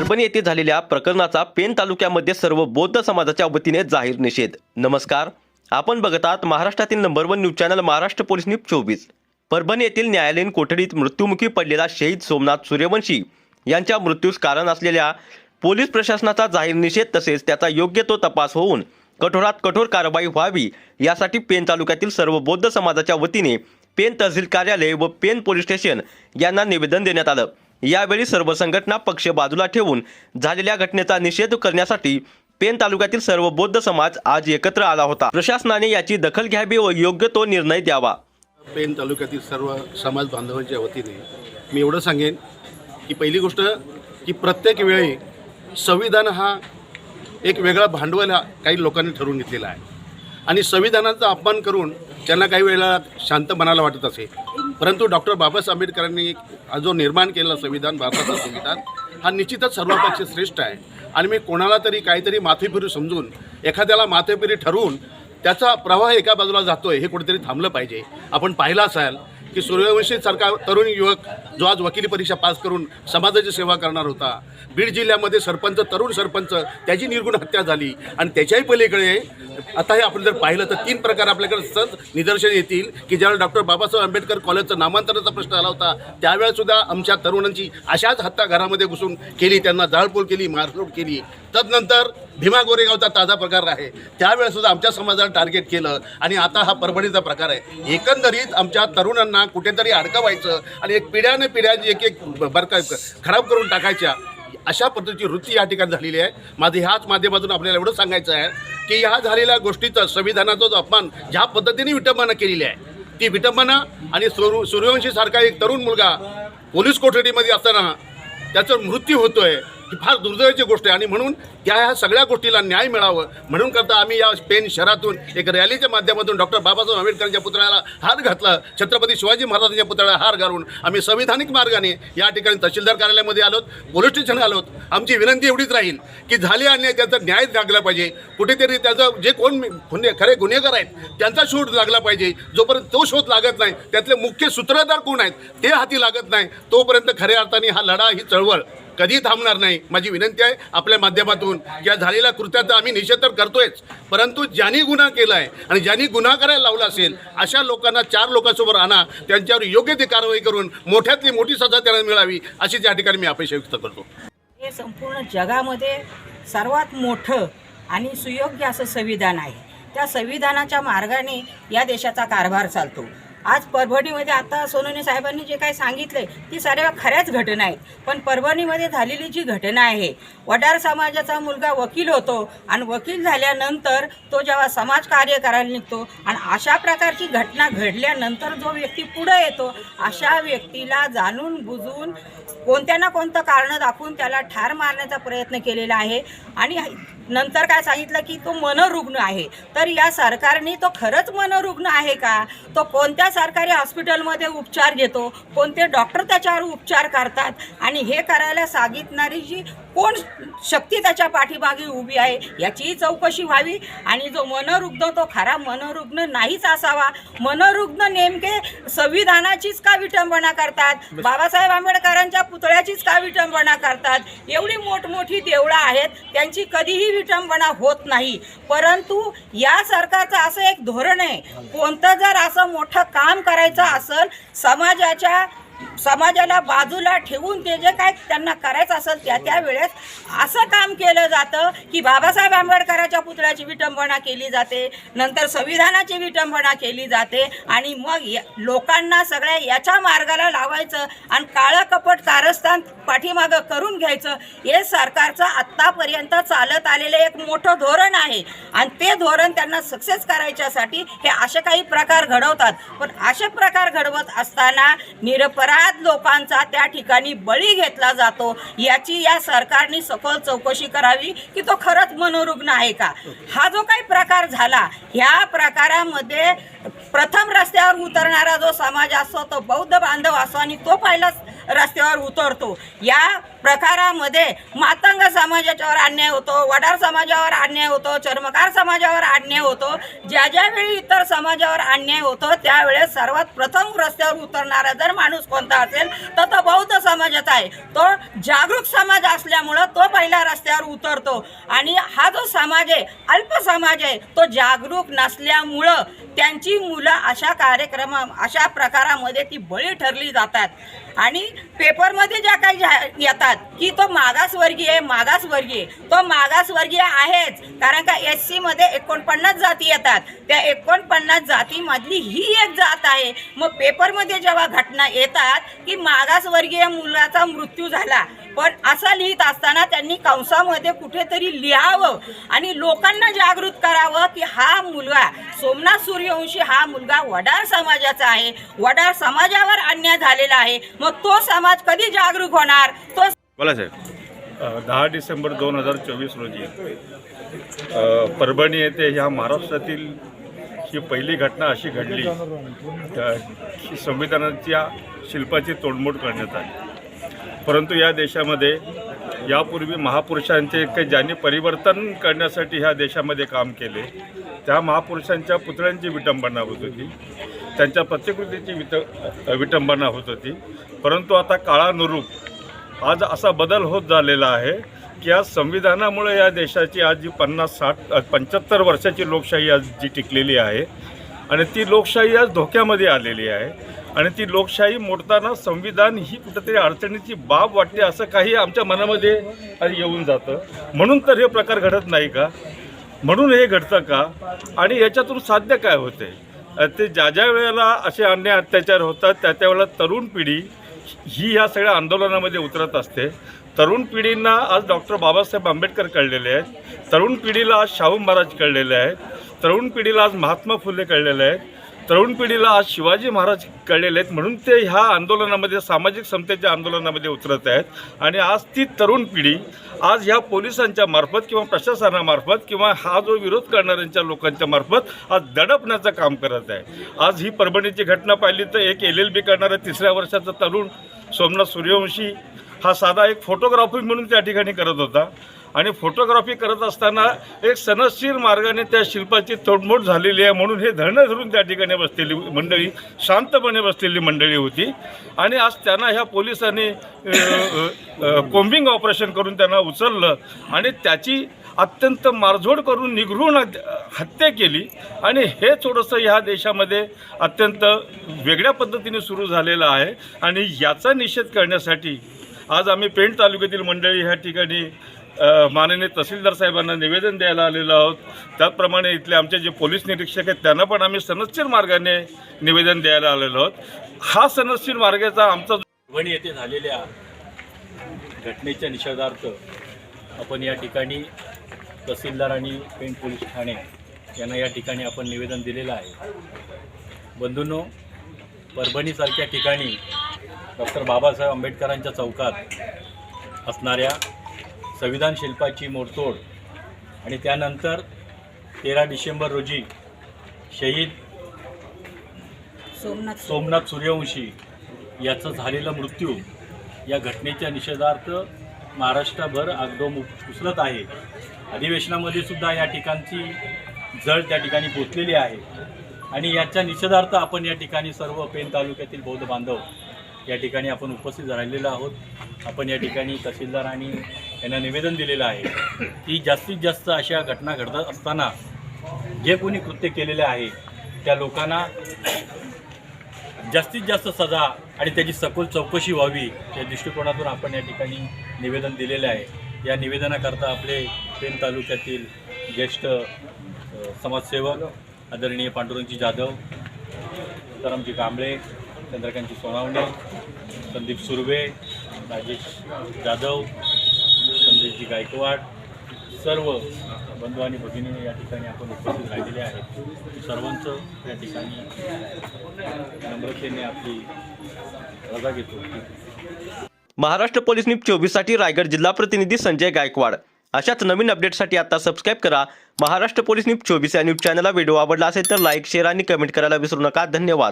परभणी येथे झालेल्या प्रकरणाचा पेन तालुक्यामध्ये सर्व बौद्ध समाजाच्या वतीने जाहीर निषेध. नमस्कार. आपण बघत आहात महाराष्ट्रातील number one news channel Maharashtra police news चोवीस. परभणी येथील न्यायालयीन कोठडीत मृत्युमुखी पडलेला शहीद सोमनाथ सूर्यवंशी यांच्या मृत्यूस कारण असलेल्या पोलीस प्रशासनाचा जाहीर निषेध तसेच त्याचा योग्य तो तपास होऊन कठोरात कठोर कारवाई व्हावी यासाठी पेन तालुक्यातील सर्व बौद्ध समाजाच्या वतीने पेन तहसील कार्यालय व पेन पोलीस स्टेशन यांना निवेदन देण्यात आलं. यावेळी सर्व संघटना पक्ष बाजूला ठेवून झालेल्या घटनेचा निषेध करण्यासाठी पेन तालुक्यातील सर्व बौद्ध समाज आज एकत्र आला होता. प्रशासनाने याची दखल घ्यावी व योग्य तो निर्णय द्यावा. पेन तालुक्यातील सर्व समाज बांधवांच्या वतीने मी एवढं सांगेन की पहिली गोष्ट की प्रत्येक वेळी संविधान हा एक वेगळा भांडवल हा काही लोकांनी ठरवून घेतलेला आहे. आणि संविधानाचा अपमान करून त्यांना काही वेळेला शांत मनाला वाटत असे परंतु डॉक्टर बाबासाहेब आंबेडकरांनी हा जो निर्माण केलेला संविधान भारताचं संविधान हा निश्चितच सर्वापेक्षा श्रेष्ठ आहे. आणि मी कोणाला तरी काहीतरी माथेफिरू समजून एखाद्याला माथेफिरी ठरवून त्याचा प्रवाह एका बाजूला जातोय हे कुठेतरी थांबलं पाहिजे. आपण पाहिलं असाल की सूर्यवंशी सरकार तरुण युवक जो आज वकिली परीक्षा पास करून समाजाची सेवा करणार होता बीड जिल्ह्यामध्ये सरपंच तरुण सरपंच त्याची निर्गुण हत्या झाली आणि त्याच्याही पलीकडे आता हे आपण जर पाहिलं तर तीन प्रकार आपल्याकडे सहज निदर्शन येतील की ज्यावेळेस डॉक्टर बाबासाहेब आंबेडकर कॉलेजचं नामांतराचा प्रश्न आला होता त्यावेळेस सुद्धा आमच्या तरुणांची अशाच हत्या घरामध्ये घुसून केली त्यांना जाळपोळ केली मारलूट केली. तदनंतर भीमा गोरेगावचा ताजा प्रकार आहे. त्यावेळेस सुद्धा आमच्या समाजाला टार्गेट केलं आणि आता हा परभणीचा प्रकार आहे. एकंदरीत आमच्या तरुणांना कुठेतरी अडकवायचं आणि एक पिढ्याने पिढ्या एक एक बरका खराब करून टाकायच्या. अशा पद्धतीची वृत्ती या ठिकाणी झालेली आहे. माझं ह्याच माध्यमातून आपल्याला एवढं सांगायचं आहे की ह्या झालेल्या गोष्टीचा संविधानाचा जो अपमान ज्या पद्धतीने विटंबना केलेली आहे ती विटंबना आणि सूर्य सूर्यवंशीसारखा एक तरुण मुलगा पोलीस कोठडीमध्ये असताना त्याचा मृत्यू होतोय. ही फार दुर्दैवाची गोष्ट आहे. आणि म्हणून या ह्या सगळ्या गोष्टीला न्याय मिळावं. म्हणून करता आम्ही या पेन शहरातून एक रॅलीच्या माध्यमातून डॉक्टर बाबासाहेब आंबेडकरांच्या पुतळ्याला हार घातला. छत्रपती शिवाजी महाराजांच्या पुतळ्याला हार घालून आम्ही संविधानिक मार्गाने या ठिकाणी तहसीलदार कार्यालयामध्ये आलोत पोलीस स्टेशन आलोत. आमची विनंती एवढीच राहील की झाले अन्याय त्याचा न्याय लागला पाहिजे. कुठेतरी त्याचं जे कोण गुन्हे खरे गुन्हेगार आहेत त्यांचा शोध लागला पाहिजे. जोपर्यंत तो शोध लागत नाही त्यातले मुख्य सूत्रधार कोण आहेत ते हाती लागत नाही. तोपर्यंत खऱ्या अर्थाने हा लढा ही चळवळ कधी थांबणार नाही. माझी विनंती आहे आपल्या माध्यमातून या झालेल्या कृत्याचा आम्ही निषेध तर करतोयच. परंतु ज्यांनी गुन्हा केला आहे आणि ज्यांनी गुन्हा करायला लावला असेल अशा लोकांना चार लोकांसमोर आणा. त्यांच्यावर योग्य ती कारवाई करून मोठ्यातली मोठी सजा त्यांना मिळावी अशी त्या ठिकाणी मी अपेक्षा व्यक्त करतो. हे संपूर्ण जगामध्ये सर्वात मोठं आणि सुयोग्य असं संविधान आहे. त्या संविधानाच्या मार्गाने या देशाचा कारभार चालतो. आज परभणीमध्ये आता सोनोने साहेबांनी जे काही सांगितले ती साऱ्या खऱ्याच घटना आहेत. पण परभणीमध्ये झालेली जी घटना आहे वडार समाजाचा मुलगा वकील होतो आणि वकील झाल्यानंतर तो जेव्हा समाज कार्य करायला निघतो आणि अशा प्रकारची घटना घडल्यानंतर जो व्यक्ती पुढे येतो अशा व्यक्तीला जाणून बुजून कोणत्या ना कोणतं कारणं दाखवून त्याला ठार मारण्याचा प्रयत्न केलेला आहे. आणि नंतर काय सांगितलं की तो मनोरुग्ण आहे. तर या सरकारने तो खरंच मनोरुग्ण आहे का? तो कोणत्या सरकारी हॉस्पिटलमध्ये उपचार घेतो? कोणते डॉक्टर त्याच्यावर उपचार करतात? आणि हे करायला सांगितणारी जी कोण शक्ती त्याच्या पाठीमागे उभी आहे याचीही चौकशी व्हावी. आणि जो मनोरुग्ण तो खरा मनोरुग्ण नाहीच असावा. मनोरुग्ण नेमके संविधानाचीच का विटंबना करतात? बाबासाहेब आंबेडकरांच्या पुतळ्याचीच का विटंबना करतात? एवढी मोठमोठी देवळं आहेत त्यांची कधीही विटंबना होत नाही. परंतु या सरकारचं असं एक धोरण आहे. कोणतं जर असं मोठं काम करायचं असेल समाजाच्या समाजाला बाजूला ठेवून ते जे काय त्यांना करायचं असेल त्या त्या वेळेस असं काम केलं जातं की बाबासाहेब आंबेडकराच्या पुतळ्याची विटंबना केली जाते नंतर संविधानाची विटंबना केली जाते आणि मग लोकांना सगळ्या याच्या मार्गाला लावायचं आणि काळं कपट कारस्थान पाठीमागं करून घ्यायचं हे सरकारचं आत्तापर्यंत चालत आलेलं एक मोठं धोरण आहे. आणि ते धोरण त्यांना सक्सेस करायच्यासाठी हे असे काही प्रकार घडवतात. पण असे प्रकार घडवत असताना निरपराध लोकांचा त्या ठिकाणी बळी घेतला जातो. याची या सरकारने सखोल चौकशी करावी की तो खरंच मनोरुग्ण आहे का? हा जो काही प्रकार झाला ह्या प्रकारामध्ये प्रथम रस्त्यावर उतरणारा जो समाज असतो तो बौद्ध बांधव असतो आणि तो पहिलाच रस्त्यावर उतरतो. या प्रकारामध्ये मातंग समाजाच्यावर अन्याय होतो वडार समाजावर अन्याय होतो चर्मकार समाजावर अन्याय होतो ज्या ज्यावेळी इतर समाजावर अन्याय होतो त्यावेळेस सर्वात प्रथम रस्त्यावर उतरणारा जर माणूस कोणता असेल तर तो बौद्ध समाजाचा आहे. तो जागरूक समाज असल्यामुळं तो पहिला रस्त्यावर उतरतो. आणि हा जो समाज आहे अल्प समाज आहे तो जागरूक नसल्यामुळं त्यांची मुलं अशा कार्यक्रम अशा प्रकारामध्ये ती बळी ठरली जातात. आणि पेपरमध्ये ज्या काही येतात म्हणतात की तो मागासवर्गीय मागासवर्गीय. तो मागासवर्गीय आहेच. कारण का एस सीमध्ये एकोणपन्नास जाती येतात. त्या एकोणपन्नास जातीमधली ही एक जात आहे. मग पेपरमध्ये जेव्हा घटना येतात की मागासवर्गीय मुलाचा मृत्यू झाला पण असं लिहित असताना त्यांनी कंसामध्ये कुठेतरी लिहावं आणि लोकांना जागृत करावं की हा मुलगा सोमनाथ सूर्यवंशी हा मुलगा वडार समाजाचा आहे. वडार समाजावर अन्याय झालेला आहे. मग तो समाज कधी जागरूक होणार? तो बोला साहेब. दहा डिसेंबर दोन हजार चोवीस रोजी परभणी येथे ह्या महाराष्ट्रातील ही पहिली घटना अशी घडली की संविधानाच्या शिल्पाची तोडमोड करण्यात आली. परंतु या देशामध्ये यापूर्वी महापुरुषांचे काही ज्यांनी परिवर्तन करण्यासाठी ह्या देशामध्ये काम केले त्या महापुरुषांच्या पुतळ्यांची विटंबना होत होती त्यांच्या प्रतिकृतीची वित विटंबना होत होती. परंतु आता काळानुरूप आज असा बदल होत झालेला आहे की आज संविधानामुळे या देशाची आज जी पन्नास साठ पंच्याहत्तर वर्षाची लोकशाही आज जी टिकलेली आहे आणि ती लोकशाही आज धोक्यामध्ये आलेली आहे. आणि ती लोकशाही मोडताना संविधान ही कुठंतरी अडचणीची बाब वाटते असं काही आमच्या मनामध्ये आज येऊन जातं. म्हणून तर हे प्रकार घडत नाही का? म्हणून हे घडतं का? आणि याच्यातून साध्य काय होते? ते ज्या ज्या वेळेला असे अन्याय अत्याचार होतात त्या त्यावेळेला तरुण पिढी ही ह्या सगळ्या आंदोलनामध्ये उतरत असते. तरुण पिढींना आज डॉक्टर बाबासाहेब आंबेडकर कळलेले आहेत. तरुण पिढीला आज शाहू महाराज कळलेले आहेत. तरुण पिढीला आज महात्मा फुले कळलेले आहेत. तरुण पिढीला आज शिवाजी महाराज कळलेले आहेत. म्हणून ते ह्या आंदोलनामध्ये सामाजिक समतेच्या आंदोलनामध्ये उतरत आहेत. आणि आज ती तरुण पिढी आज ह्या पोलिसांच्या मार्फत किंवा प्रशासनामार्फत किंवा हा जो विरोध करणाऱ्यांच्या लोकांच्या मार्फत आज दडपण्याचं काम करत आहे. आज ही परभणीची घटना पाहिली तर एक एल एल बी करणारा तिसऱ्या वर्षाचा तरुण सोमनाथ सूर्यवंशी हा साधा एक फोटोग्राफी म्हणून त्या ठिकाणी करत होता. आणि फोटोग्राफी करत असताना एक सनदशीर मार्गाने त्या शिल्पाची तोडमोड झालेली आहे म्हणून हे धरणं धरून त्या ठिकाणी बसलेली मंडळी शांतपणे बसलेली मंडळी होती. आणि आज त्यांना ह्या पोलिसांनी कोम्बिंग ऑपरेशन करून त्यांना उचललं आणि त्याची अत्यंत मारझोड करून निघरून हत्या- केली. आणि हे थोडंसं ह्या देशामध्ये अत्यंत वेगळ्या पद्धतीने सुरू झालेलं आहे. आणि याचा निषेध करण्यासाठी आज आम्ही पेण तालुक्यातील मंडळी ह्या ठिकाणी माननीय तहसीलदार साहेबांना निवेदन द्यायला आलेलो आहोत. त्याचप्रमाणे इथले आमचे जे पोलीस निरीक्षक आहेत त्यांना पण आम्ही सनदशीर मार्गाने निवेदन द्यायला आलेलो आहोत. हा सनदशीर मार्गाचा आमचा वणी परभणी येथे झालेल्या घटनेच्या निषेधार्थ आपण या ठिकाणी तहसीलदार आणि पेंट पोलीस ठाणे यांना या ठिकाणी आपण निवेदन दिलेलं आहे. बंधूंनो परभणीसारख्या ठिकाणी डॉक्टर बाबासाहेब आंबेडकरांच्या चौकात असणाऱ्या संविधान शिल्पाची मोडतोड आणि त्यानंतर तेरा डिसेंबर रोजी शहीद सोमनाथ सोमनाथ सूर्यवंशी याचा झालेला मृत्यू या घटनेच्या निषेधार्थ महाराष्ट्रभर आगडोम उचलत आहे. अधिवेशनामध्ये सुद्धा या ठिकाणची जळ त्या ठिकाणी पोचलेली आहे. आणि याच्या निषेधार्थ आपण या ठिकाणी सर्व पेन तालुक्यातील बौद्ध बांधव या ठिकाणी आपण उपस्थित राहिलेलो आहोत. आपण या ठिकाणी तहसीलदार आणि यांना निवेदन दिलेलं आहे. की जास्तीत जास्त अशा घटना घडत असताना जे कोणी कृत्य केलेले आहे त्या लोकांना जास्तीत जास्त सजा आणि त्याची सखोल चौकशी व्हावी या दृष्टिकोनातून आपण या ठिकाणी निवेदन दिलेलं आहे. या निवेदनाकरता आपले पेन तालुक्यातील ज्येष्ठ समाजसेवक आदरणीय पांडुरंगजी जाधव सीतारामजी कांबळे चंद्रकांतजी सोनावणे संदीप सुर्वे राजेश जाधव संदेशजी गायकवाड सर्व बंधू आणि भगिनी या ठिकाणी आपण उपस्थित राहिलेले आहेत. सर्वांचं या ठिकाणी नम्रतेने आपली रजा घेतो. महाराष्ट्र पोलीस न्यूज चोवीससाठी रायगड जिल्हा प्रतिनिधी संजय गायकवाड. अशाच नवीन अपडेटसाठी आता सबस्क्राईब करा. महाराष्ट्र पोलीस न्यूज चोवीस या न्यूज चॅनलला व्हिडिओ आवडला असेल तर लाईक शेअर आणि कमेंट करायला विसरू नका. धन्यवाद.